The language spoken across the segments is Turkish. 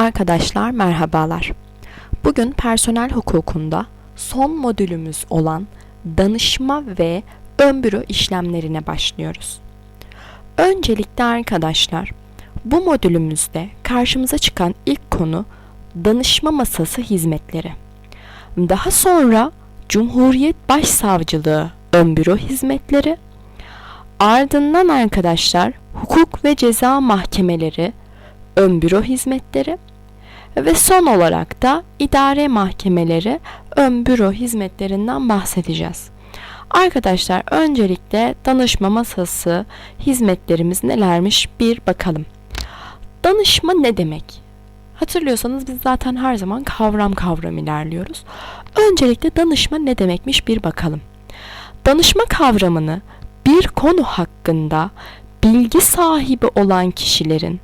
Arkadaşlar merhabalar. Bugün personel hukukunda son modülümüz olan danışma ve ön büro işlemlerine başlıyoruz. Öncelikle arkadaşlar bu modülümüzde karşımıza çıkan ilk konu danışma masası hizmetleri. Daha sonra Cumhuriyet Başsavcılığı ön büro hizmetleri, ardından arkadaşlar hukuk ve ceza mahkemeleri ön büro hizmetleri ve son olarak da idare mahkemeleri ön büro hizmetlerinden bahsedeceğiz. Arkadaşlar öncelikle danışma masası hizmetlerimiz nelermiş bir bakalım. Danışma ne demek? Hatırlıyorsanız biz zaten her zaman kavram kavram ilerliyoruz. Öncelikle danışma ne demekmiş bir bakalım. Danışma kavramını bir konu hakkında bilgi sahibi olan kişilerin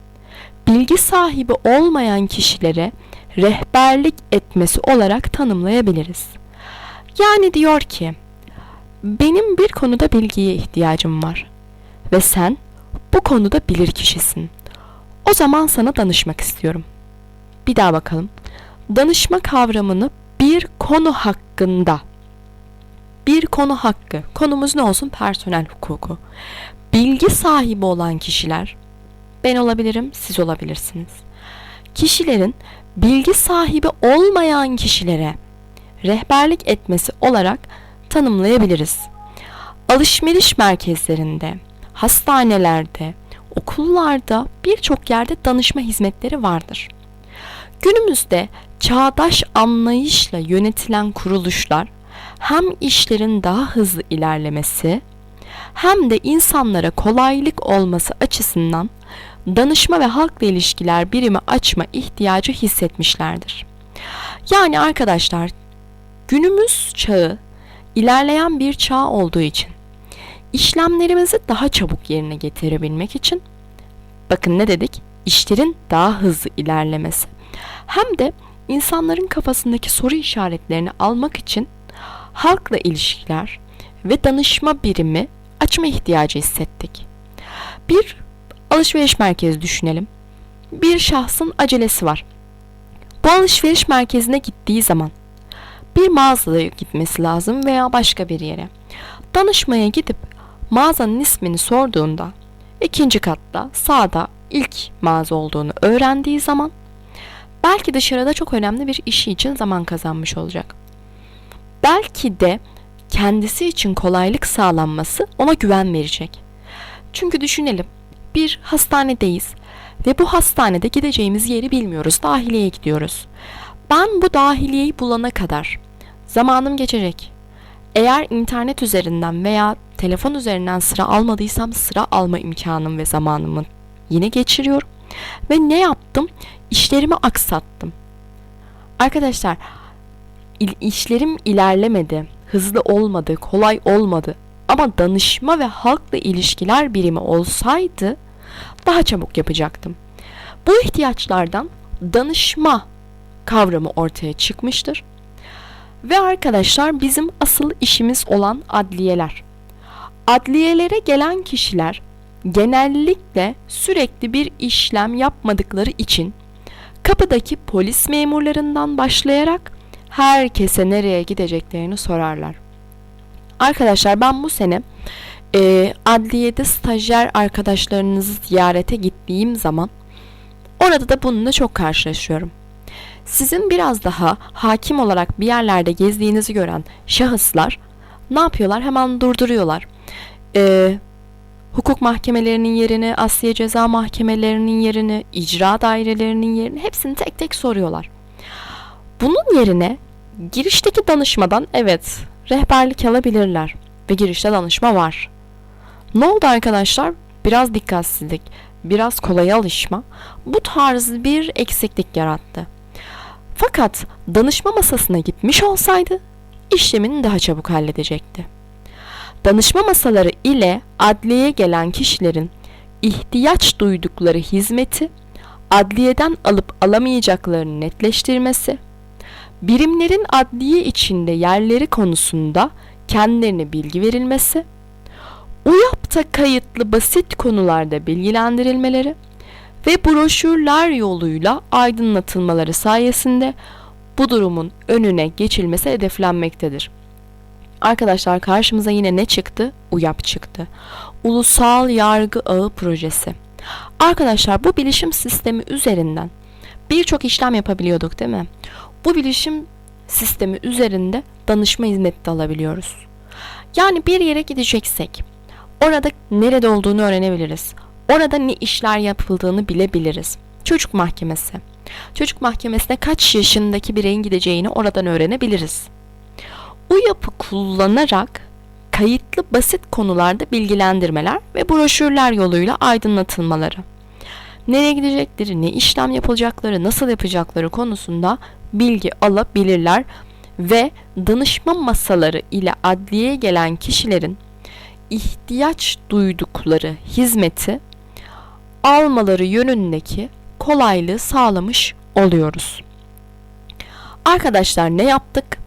bilgi sahibi olmayan kişilere rehberlik etmesi olarak tanımlayabiliriz. Yani diyor ki, benim bir konuda bilgiye ihtiyacım var ve sen bu konuda bilir kişisin. O zaman sana danışmak istiyorum. Bir daha bakalım. Danışma kavramını bir konu hakkında bir konu hakkı. Konumuz ne olsun? Personel hukuku. Bilgi sahibi olan kişiler ben olabilirim, siz olabilirsiniz. Kişilerin bilgi sahibi olmayan kişilere rehberlik etmesi olarak tanımlayabiliriz. Alışveriş merkezlerinde, hastanelerde, okullarda birçok yerde danışma hizmetleri vardır. Günümüzde çağdaş anlayışla yönetilen kuruluşlar hem işlerin daha hızlı ilerlemesi hem de insanlara kolaylık olması açısından danışma ve halkla ilişkiler birimi açma ihtiyacı hissetmişlerdir. Yani arkadaşlar günümüz çağı ilerleyen bir çağ olduğu için işlemlerimizi daha çabuk yerine getirebilmek için bakın ne dedik? İşlerin daha hızlı ilerlemesi hem de insanların kafasındaki soru işaretlerini almak için halkla ilişkiler ve danışma birimi açma ihtiyacı hissettik. Bir alışveriş merkezi düşünelim. Bir şahsın acelesi var. Bu alışveriş merkezine gittiği zaman bir mağazaya gitmesi lazım veya başka bir yere. Danışmaya gidip mağazanın ismini sorduğunda ikinci katta sağda ilk mağaza olduğunu öğrendiği zaman belki dışarıda çok önemli bir işi için zaman kazanmış olacak. Belki de kendisi için kolaylık sağlanması ona güven verecek. Çünkü düşünelim bir hastanedeyiz ve bu hastanede gideceğimiz yeri bilmiyoruz. Dahiliyeye gidiyoruz. Ben bu dahiliyeyi bulana kadar zamanım geçecek. Eğer internet üzerinden veya telefon üzerinden sıra almadıysam sıra alma imkanım ve zamanımı yine geçiriyorum. Ve ne yaptım? İşlerimi aksattım. Arkadaşlar işlerim ilerlemedi, hızlı olmadı, kolay olmadı. Ama danışma ve halkla ilişkiler birimi olsaydı daha çabuk yapacaktım. Bu ihtiyaçlardan danışma kavramı ortaya çıkmıştır. Ve arkadaşlar bizim asıl işimiz olan adliyeler. Adliyelere gelen kişiler genellikle sürekli bir işlem yapmadıkları için kapıdaki polis memurlarından başlayarak herkese nereye gideceklerini sorarlar. Arkadaşlar ben bu sene e, adliyede stajyer arkadaşlarınızı ziyarete gittiğim zaman orada da bununla çok karşılaşıyorum. Sizin biraz daha hakim olarak bir yerlerde gezdiğinizi gören şahıslar ne yapıyorlar? Hemen durduruyorlar. E, hukuk mahkemelerinin yerini, asliye ceza mahkemelerinin yerini, icra dairelerinin yerini hepsini tek tek soruyorlar. Bunun yerine girişteki danışmadan evet rehberlik alabilirler ve girişte danışma var. Ne oldu arkadaşlar? Biraz dikkatsizlik, biraz kolaya alışma bu tarz bir eksiklik yarattı. Fakat danışma masasına gitmiş olsaydı işlemini daha çabuk halledecekti. Danışma masaları ile adliyeye gelen kişilerin ihtiyaç duydukları hizmeti adliyeden alıp alamayacaklarını netleştirmesi, birimlerin adliye içinde yerleri konusunda kendilerine bilgi verilmesi, UYAP'ta kayıtlı basit konularda bilgilendirilmeleri ve broşürler yoluyla aydınlatılmaları sayesinde bu durumun önüne geçilmesi hedeflenmektedir. Arkadaşlar karşımıza yine ne çıktı? UYAP çıktı. Ulusal Yargı Ağı Projesi. Arkadaşlar bu bilişim sistemi üzerinden birçok işlem yapabiliyorduk değil mi? Bu bilişim sistemi üzerinde danışma hizmeti de alabiliyoruz. Yani bir yere gideceksek orada nerede olduğunu öğrenebiliriz. Orada ne işler yapıldığını bilebiliriz. Çocuk mahkemesi. Çocuk mahkemesine kaç yaşındaki bireyin gideceğini oradan öğrenebiliriz. Bu yapı kullanarak kayıtlı basit konularda bilgilendirmeler ve broşürler yoluyla aydınlatılmaları. Nereye gidecekleri, ne işlem yapılacakları, nasıl yapacakları konusunda bilgi alabilirler ve danışma masaları ile adliyeye gelen kişilerin ihtiyaç duydukları hizmeti almaları yönündeki kolaylığı sağlamış oluyoruz. Arkadaşlar ne yaptık?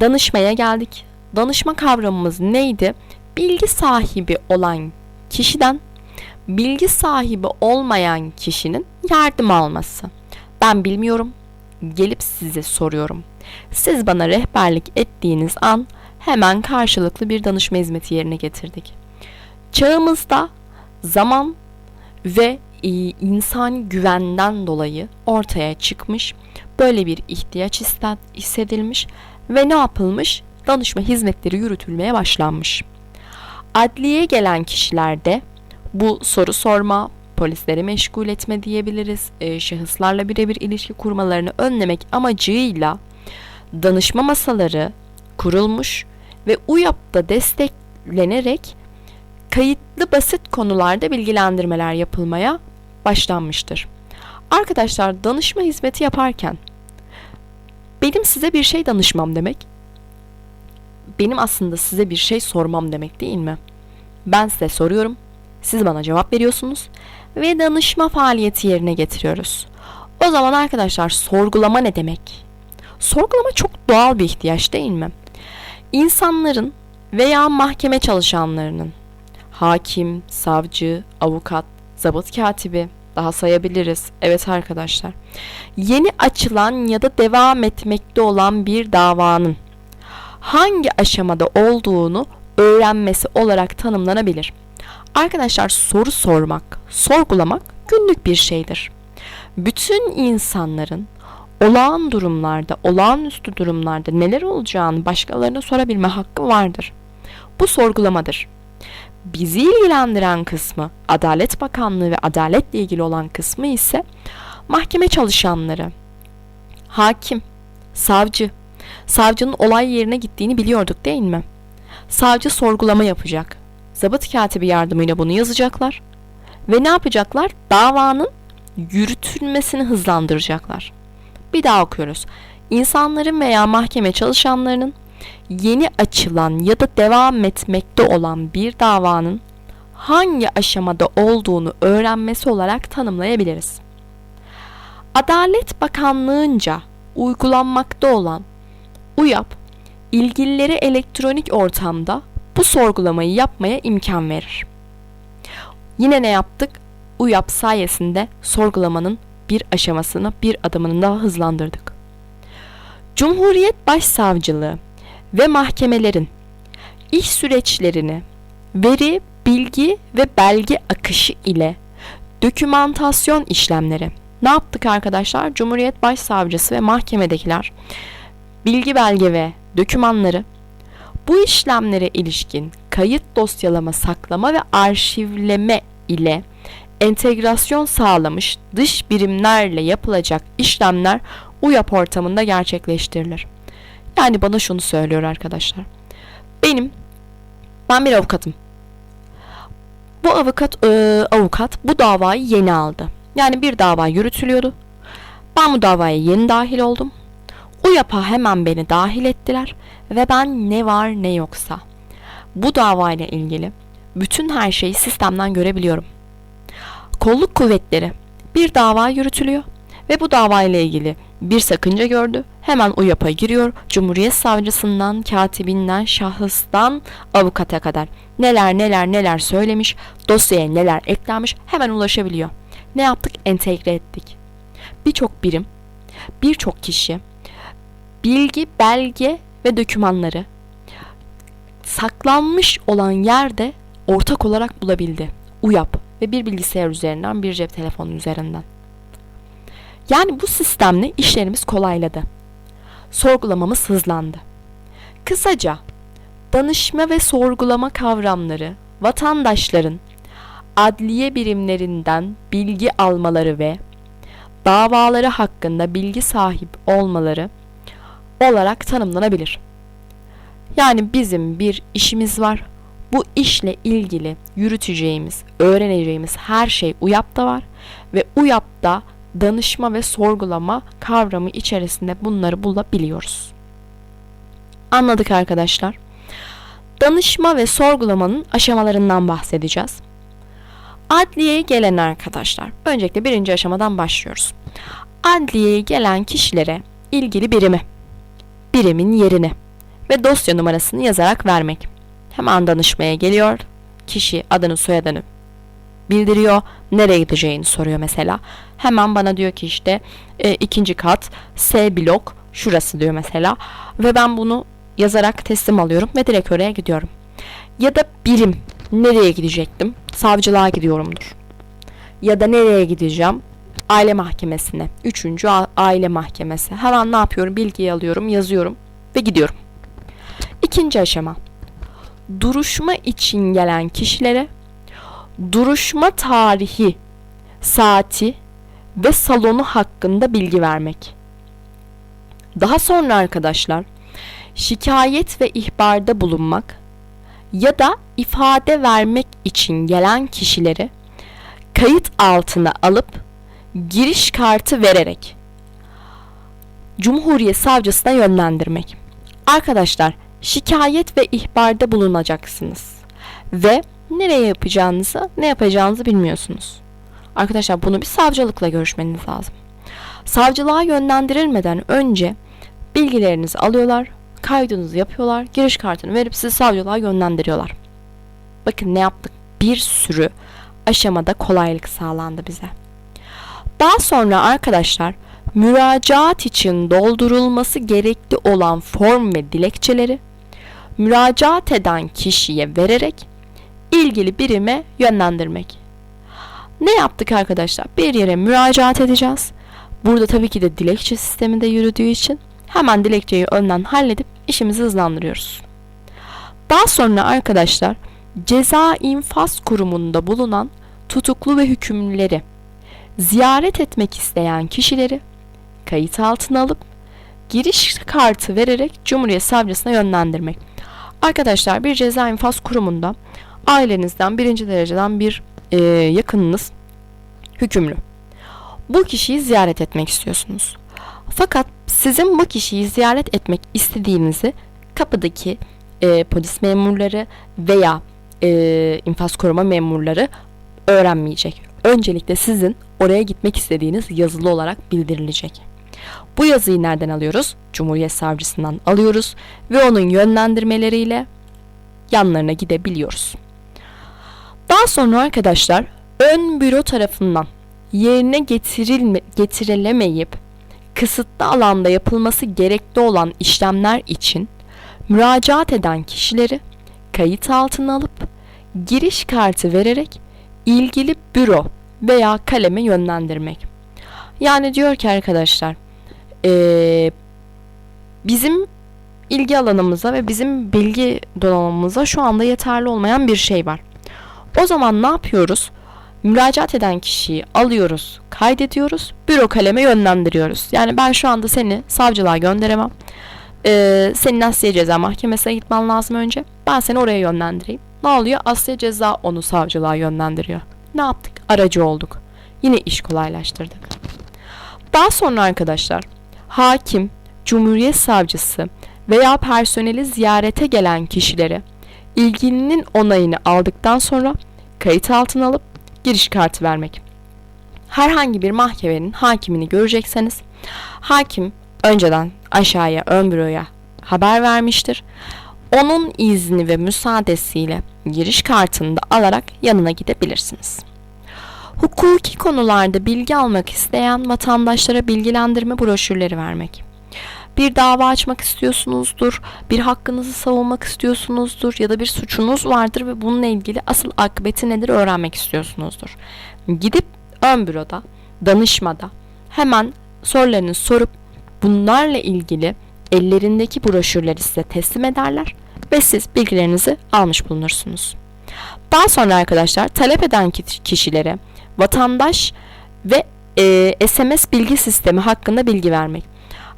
Danışmaya geldik. Danışma kavramımız neydi? Bilgi sahibi olan kişiden bilgi sahibi olmayan kişinin yardım alması. Ben bilmiyorum. Gelip size soruyorum. Siz bana rehberlik ettiğiniz an hemen karşılıklı bir danışma hizmeti yerine getirdik. Çağımızda zaman ve e, insan güvenden dolayı ortaya çıkmış böyle bir ihtiyaç hissedilmiş ve ne yapılmış? Danışma hizmetleri yürütülmeye başlanmış. Adliyeye gelen kişilerde bu soru sorma, polisleri meşgul etme diyebiliriz, e, şahıslarla birebir ilişki kurmalarını önlemek amacıyla danışma masaları kurulmuş ve UYAP'ta desteklenerek kayıtlı basit konularda bilgilendirmeler yapılmaya başlanmıştır. Arkadaşlar danışma hizmeti yaparken benim size bir şey danışmam demek benim aslında size bir şey sormam demek değil mi? Ben size soruyorum, siz bana cevap veriyorsunuz ve danışma faaliyeti yerine getiriyoruz. O zaman arkadaşlar sorgulama ne demek? Sorgulama çok doğal bir ihtiyaç değil mi? İnsanların veya mahkeme çalışanlarının hakim, savcı, avukat, zabıt katibi daha sayabiliriz. Evet arkadaşlar. Yeni açılan ya da devam etmekte olan bir davanın hangi aşamada olduğunu öğrenmesi olarak tanımlanabilir. Arkadaşlar soru sormak, sorgulamak günlük bir şeydir. Bütün insanların olağan durumlarda, olağanüstü durumlarda neler olacağını başkalarına sorabilme hakkı vardır. Bu sorgulamadır. Bizi ilgilendiren kısmı, Adalet Bakanlığı ve adaletle ilgili olan kısmı ise mahkeme çalışanları, hakim, savcı, savcının olay yerine gittiğini biliyorduk değil mi? Savcı sorgulama yapacak. Zabıt katibi yardımıyla bunu yazacaklar. Ve ne yapacaklar? Davanın yürütülmesini hızlandıracaklar. Bir daha okuyoruz. İnsanların veya mahkeme çalışanlarının yeni açılan ya da devam etmekte olan bir davanın hangi aşamada olduğunu öğrenmesi olarak tanımlayabiliriz. Adalet Bakanlığı'nca uygulanmakta olan UYAP, ilgilileri elektronik ortamda bu sorgulamayı yapmaya imkan verir. Yine ne yaptık? UYAP sayesinde sorgulamanın bir aşamasını, bir adımını daha hızlandırdık. Cumhuriyet Başsavcılığı ve mahkemelerin iş süreçlerini veri, bilgi ve belge akışı ile dokümantasyon işlemleri. Ne yaptık arkadaşlar? Cumhuriyet Başsavcısı ve mahkemedekiler bilgi belge ve dokümanları bu işlemlere ilişkin kayıt dosyalama, saklama ve arşivleme ile entegrasyon sağlamış dış birimlerle yapılacak işlemler UYAP ortamında gerçekleştirilir. Yani bana şunu söylüyor arkadaşlar. Benim, ben bir avukatım. Bu avukat, e, avukat bu davayı yeni aldı. Yani bir dava yürütülüyordu. Ben bu davaya yeni dahil oldum. UYAP'a hemen beni dahil ettiler ve ben ne var ne yoksa bu davayla ilgili bütün her şeyi sistemden görebiliyorum. Kolluk kuvvetleri bir dava yürütülüyor ve bu davayla ilgili bir sakınca gördü. Hemen UYAP'a giriyor. Cumhuriyet savcısından, katibinden, şahıstan avukata kadar neler neler neler söylemiş, dosyaya neler eklenmiş hemen ulaşabiliyor. ne yaptık? Entegre ettik. Birçok birim, birçok kişi bilgi, belge ve dokümanları saklanmış olan yerde ortak olarak bulabildi. UYAP ve bir bilgisayar üzerinden bir cep telefonu üzerinden. Yani bu sistemle işlerimiz kolayladı. Sorgulamamız hızlandı. Kısaca danışma ve sorgulama kavramları vatandaşların adliye birimlerinden bilgi almaları ve davaları hakkında bilgi sahip olmaları olarak tanımlanabilir. Yani bizim bir işimiz var. Bu işle ilgili yürüteceğimiz, öğreneceğimiz her şey UYAP'ta var ve UYAP'ta danışma ve sorgulama kavramı içerisinde bunları bulabiliyoruz. Anladık arkadaşlar. Danışma ve sorgulamanın aşamalarından bahsedeceğiz. Adliyeye gelen arkadaşlar. Öncelikle birinci aşamadan başlıyoruz. Adliyeye gelen kişilere ilgili birimi, birimin yerini ve dosya numarasını yazarak vermek. Hemen danışmaya geliyor. Kişi adını soyadını bildiriyor. Nereye gideceğini soruyor mesela. Hemen bana diyor ki işte e, ikinci kat S blok şurası diyor mesela. Ve ben bunu yazarak teslim alıyorum ve direkt oraya gidiyorum. Ya da birim nereye gidecektim? Savcılığa gidiyorumdur. Ya da nereye gideceğim? Aile mahkemesine. Üçüncü aile mahkemesi. Hemen ne yapıyorum? Bilgiyi alıyorum, yazıyorum ve gidiyorum. İkinci aşama. Duruşma için gelen kişilere duruşma tarihi, saati ve salonu hakkında bilgi vermek. Daha sonra arkadaşlar şikayet ve ihbarda bulunmak ya da ifade vermek için gelen kişileri kayıt altına alıp giriş kartı vererek Cumhuriyet Savcısına yönlendirmek. Arkadaşlar şikayet ve ihbarda bulunacaksınız ve nereye yapacağınızı, ne yapacağınızı bilmiyorsunuz. Arkadaşlar bunu bir savcılıkla görüşmeniz lazım. Savcılığa yönlendirilmeden önce bilgilerinizi alıyorlar, kaydınızı yapıyorlar, giriş kartını verip sizi savcılığa yönlendiriyorlar. Bakın ne yaptık? Bir sürü aşamada kolaylık sağlandı bize. Daha sonra arkadaşlar müracaat için doldurulması gerekli olan form ve dilekçeleri müracaat eden kişiye vererek ilgili birime yönlendirmek. Ne yaptık arkadaşlar? Bir yere müracaat edeceğiz. Burada tabii ki de dilekçe sisteminde yürüdüğü için hemen dilekçeyi önden halledip işimizi hızlandırıyoruz. Daha sonra arkadaşlar ceza infaz kurumunda bulunan tutuklu ve hükümlüleri ziyaret etmek isteyen kişileri kayıt altına alıp giriş kartı vererek Cumhuriyet Savcısına yönlendirmek. Arkadaşlar bir ceza infaz kurumunda ailenizden birinci dereceden bir e, yakınınız hükümlü. Bu kişiyi ziyaret etmek istiyorsunuz. Fakat sizin bu kişiyi ziyaret etmek istediğinizi kapıdaki e, polis memurları veya e, infaz koruma memurları öğrenmeyecek. Öncelikle sizin oraya gitmek istediğiniz yazılı olarak bildirilecek. Bu yazıyı nereden alıyoruz? Cumhuriyet Savcısından alıyoruz ve onun yönlendirmeleriyle yanlarına gidebiliyoruz. Daha sonra arkadaşlar ön büro tarafından yerine getirilme, getirilemeyip kısıtlı alanda yapılması gerekli olan işlemler için müracaat eden kişileri kayıt altına alıp giriş kartı vererek ilgili büro veya kaleme yönlendirmek. Yani diyor ki arkadaşlar ee, bizim ilgi alanımıza ve bizim bilgi donanımımıza şu anda yeterli olmayan bir şey var. O zaman ne yapıyoruz? Müracaat eden kişiyi alıyoruz, kaydediyoruz, büro kaleme yönlendiriyoruz. Yani ben şu anda seni savcılığa gönderemem. Ee, senin Asya Ceza Mahkemesi'ne gitmen lazım önce. Ben seni oraya yönlendireyim. Ne oluyor? Asya Ceza onu savcılığa yönlendiriyor. Ne yaptık? Aracı olduk. Yine iş kolaylaştırdık. Daha sonra arkadaşlar hakim, cumhuriyet savcısı veya personeli ziyarete gelen kişilere ilgilinin onayını aldıktan sonra kayıt altına alıp giriş kartı vermek. Herhangi bir mahkemenin hakimini görecekseniz hakim önceden aşağıya ön büroya haber vermiştir. Onun izni ve müsaadesiyle giriş kartını da alarak yanına gidebilirsiniz. Hukuki konularda bilgi almak isteyen vatandaşlara bilgilendirme broşürleri vermek. Bir dava açmak istiyorsunuzdur, bir hakkınızı savunmak istiyorsunuzdur ya da bir suçunuz vardır ve bununla ilgili asıl akıbeti nedir öğrenmek istiyorsunuzdur. Gidip ön büroda, danışmada hemen sorularını sorup bunlarla ilgili ellerindeki broşürleri size teslim ederler ve siz bilgilerinizi almış bulunursunuz. Daha sonra arkadaşlar talep eden ki- kişilere vatandaş ve e, SMS bilgi sistemi hakkında bilgi vermek.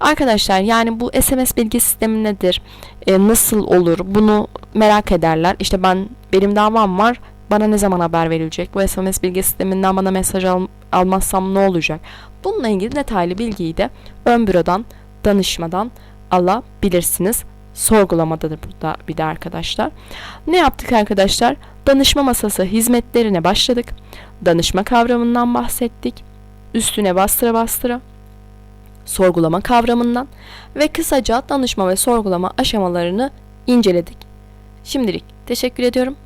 Arkadaşlar yani bu SMS bilgi sistemi nedir? E, nasıl olur? Bunu merak ederler. İşte ben benim davam var. Bana ne zaman haber verilecek? Bu SMS bilgi sisteminden bana mesaj al- almazsam ne olacak? Bununla ilgili detaylı bilgiyi de ön bürodan, danışmadan alabilirsiniz. Sorgulamadadır burada bir de arkadaşlar. Ne yaptık arkadaşlar? Danışma masası hizmetlerine başladık. Danışma kavramından bahsettik. Üstüne bastıra bastıra sorgulama kavramından ve kısaca danışma ve sorgulama aşamalarını inceledik. Şimdilik teşekkür ediyorum.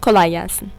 Kolay gelsin.